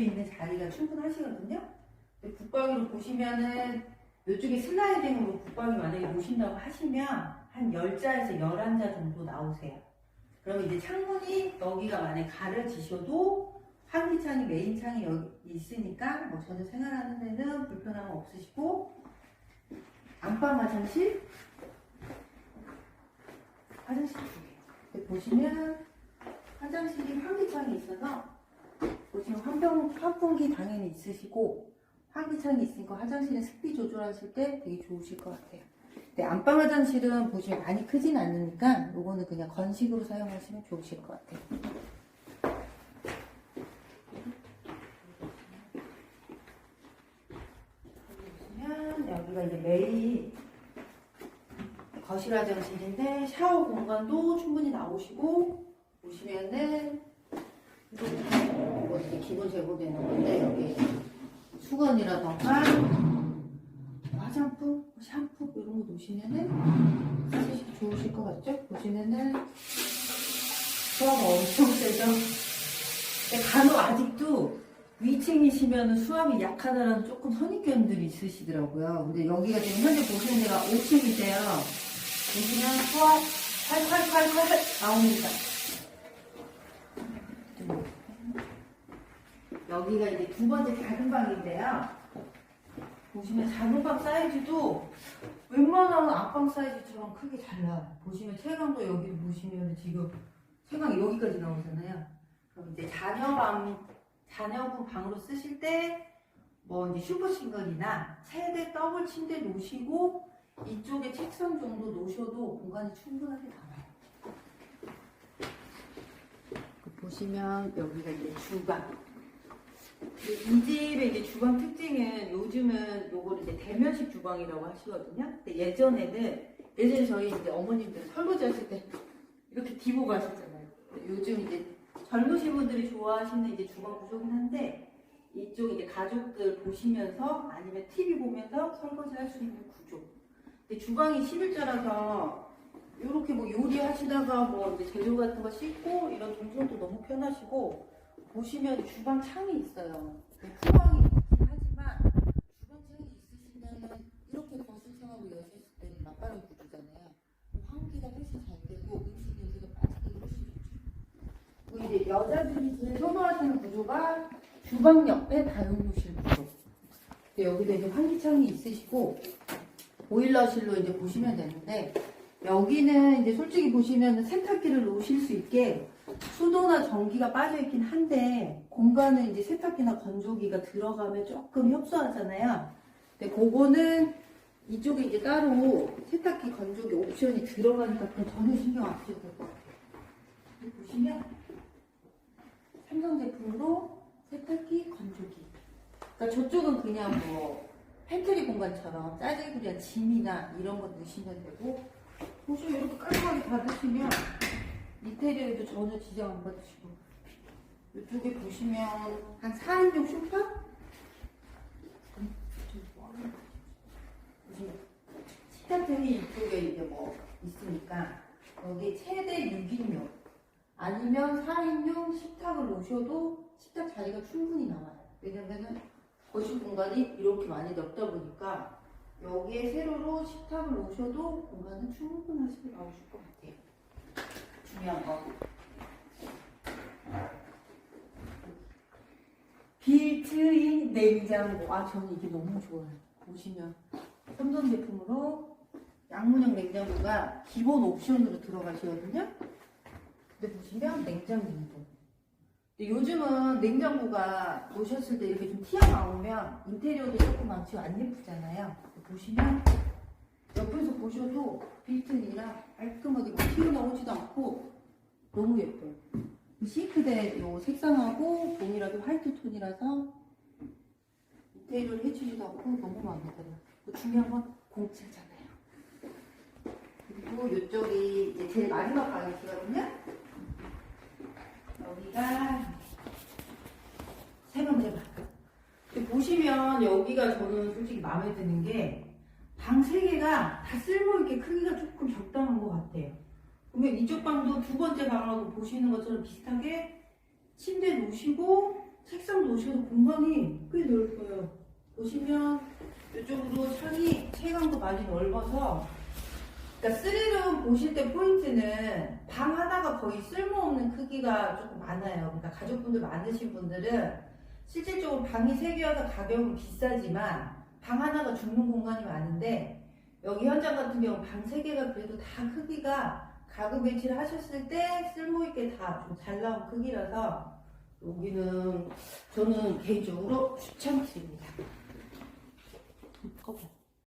수 있는 자리가 충분하시거든요. 붙박이로 보시면은 이쪽에 슬라이딩으로 붙박이 만약에 놓으신다고 하시면 한 10자에서 11자 정도 나오세요. 그럼 이제 창문이 여기가 만약에 가려지셔도 환기창이 메인 창이 여기 있으니까 뭐 전혀 생활하는 데는 불편함 없으시고 안방 화장실 화장실 두 개. 보시면 화장실이 환기창이 있어서 보시면 환경, 환풍기 당연히 있으시고 환기창이 있으니까 화장실에 습기 조절하실 때 되게 좋으실 것 같아요. 근데 안방 화장실은 보시면 많이 크진 않으니까 요거는 그냥 건식으로 사용하시면 좋으실 것 같아요. 보시면 여기가 이제 메인 거실 화장실인데 샤워 공간도 충분히 나오시고 보시면은 뭐 이렇게 기본 제공되는 건데 여기 수건이라던가 화장품, 샴푸 이런 거 놓으시면은 사실 좋으실 것 같죠? 보시면은 수화가 엄청 세죠? 근데 간혹 아직도 위층이시면 수압이 약하다는 조금 선입견들이 있으시더라고요. 근데 여기가 지금 현재 보시는 데가 5층이세요. 보시면 수압 칼칼칼칼 나옵니다. 여기가 이제 두 번째 작은 방인데요. 보시면 작은 방 사이즈도 웬만한 안방 사이즈처럼 크게 잘 나와요. 보시면 채광도 여기 보시면 지금 채광이 여기까지 나오잖아요. 그럼 이제 자녀방, 자녀분 방으로 쓰실 때 뭐 이제 슈퍼 싱글이나 세대 더블 침대 놓으시고 이쪽에 책상 정도 놓으셔도 공간이 충분하게 나와요. 그 보시면 여기가 이제 주방. 이 집의 이제 주방 특징은 요즘은 요거를 이제 대면식 주방이라고 하시거든요. 근데 예전에는 예전에 저희 이제 어머님들 설거지 하실 때 이렇게 디보고 하셨잖아요. 요즘 이제 젊으신 분들이 좋아하시는 이제 주방 구조긴 한데 이쪽 이제 가족들 보시면서 아니면 TV 보면서 설거지 할 수 있는 구조. 근데 주방이 11자라서 이렇게 뭐 요리하시다가 뭐 이제 재료 같은 거 씻고 이런 동선도 너무 편하시고 보시면 주방 창이 있어요. 후방이 있긴 하지만 주방 창이 있으시면 이렇게 거실 창하고 여셨을 때는 맞바람 구조잖아요. 환기가 훨씬 잘 되고 음식 냄새가 빠지기 훨씬 좋죠. 그리고 이제 여자들이 제일 선호하시는 구조가 주방 옆에 다용도실 구조. 근데 여기도 이제 환기창이 있으시고 보일러실로 이제 보시면 되는데 여기는 이제 솔직히 보시면 세탁기를 놓으실 수 있게 수도나 전기가 빠져 있긴 한데 공간은 이제 세탁기나 건조기가 들어가면 조금 협소하잖아요. 근데 그거는 이쪽에 이제 따로 세탁기 건조기 옵션이 들어가니까 그건 전혀 신경 안 쓰셔도 될 것 같아요. 보시면 삼성 제품으로 세탁기 건조기. 그러니까 저쪽은 그냥 뭐 팬트리 공간처럼 짜질구리한 짐이나 이런 거 넣으시면 되고 보시면 이렇게 깔끔하게 닫으시면 인테리어에도 전혀 지장 안 받으시고 이쪽에 보시면 한 4인용 소파? 식탁등이 이쪽에 이제 뭐 있으니까 여기 최대 6인용 아니면 4인용 식탁을 놓으셔도 식탁 자리가 충분히 나와요 왜냐면은 거실 공간이 이렇게 많이 넓다 보니까 여기에 세로로 식탁을 놓으셔도 공간은 충분하시게 나오실 것 같아요 중요한 거. 빌트인 냉장고. 아, 저는 이게 너무 좋아요. 보시면 삼성 제품으로 양문형 냉장고가 기본 옵션으로 들어가시거든요. 근데 보시면 냉장고도. 근데 요즘은 냉장고가 놓으셨을 때 이렇게 좀 튀어나오면 인테리어도 조금 많지 안 예쁘잖아요. 보시면 옆에서 보셔도 빌트인이라 깔끔하게 막 튀어나오지도 않고 너무 예뻐요. 이 싱크대 요 색상하고 동일하게 화이트 톤이라서 인테리어를 해주지도 않고 너무 마음에 들어요. 그 중요한 건 공짜잖아요. 그리고 이쪽이 이제 제일 마지막 방이시거든요. 여기가 세 번째 방. 보시면 여기가 저는 솔직히 마음에 드는 게 방 세 개가 다 쓸모있게 크기가 조금 적당한 것 같아요. 그러면 이쪽 방도 두 번째 방하고 보시는 것처럼 비슷하게 침대 놓으시고 책상 놓으셔도 공간이 꽤 넓어요. 보시면 이쪽으로 창이 체감도 많이 넓어서 그러니까 스릴룸 보실 때 포인트는 방 하나가 거의 쓸모없는 크기가 조금 많아요. 그러니까 가족분들 많으신 분들은 실질적으로 방이 세 개여서 가격은 비싸지만 방 하나가 죽는 공간이 많은데 여기 현장 같은 경우 방 세 개가 그래도 다 크기가 가구 배치를 하셨을 때 쓸모 있게 다 좀 잘 나온 크기라서 여기는 저는 개인적으로 추천드립니다. 꺼봐.